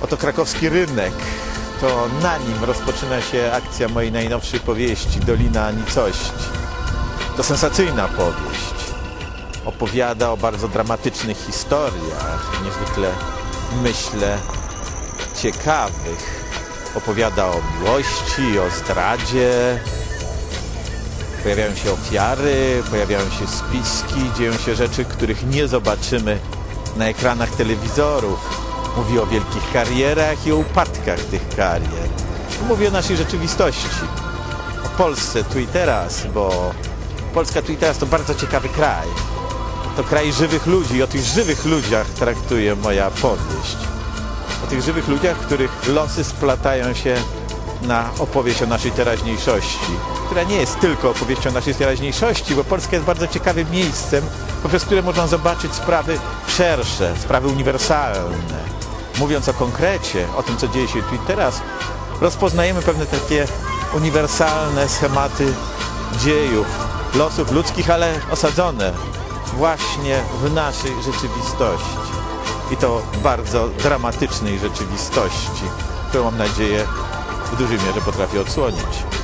Oto krakowski rynek. To na nim rozpoczyna się akcja mojej najnowszej powieści Dolina Nicości. To sensacyjna powieść. Opowiada o bardzo dramatycznych historiach, niezwykle myślę ciekawych. Opowiada o miłości, o zdradzie. Pojawiają się ofiary, pojawiają się spiski, dzieją się rzeczy, których nie zobaczymy na ekranach telewizorów. Mówi o wielkich karierach i o upadkach tych karier. Mówi o naszej rzeczywistości. O Polsce tu i teraz, bo Polska tu i teraz to bardzo ciekawy kraj. To kraj żywych ludzi o tych żywych ludziach traktuje moja powieść. O tych żywych ludziach, których losy splatają się na opowieść o naszej teraźniejszości, która nie jest tylko opowieścią o naszej teraźniejszości, bo Polska jest bardzo ciekawym miejscem, poprzez które można zobaczyć sprawy szersze, sprawy uniwersalne. Mówiąc o konkrecie, o tym, co dzieje się tu i teraz, rozpoznajemy pewne takie uniwersalne schematy dziejów, losów ludzkich, ale osadzone właśnie w naszej rzeczywistości. I to bardzo dramatycznej rzeczywistości, którą mam nadzieję w dużej mierze potrafię odsłonić.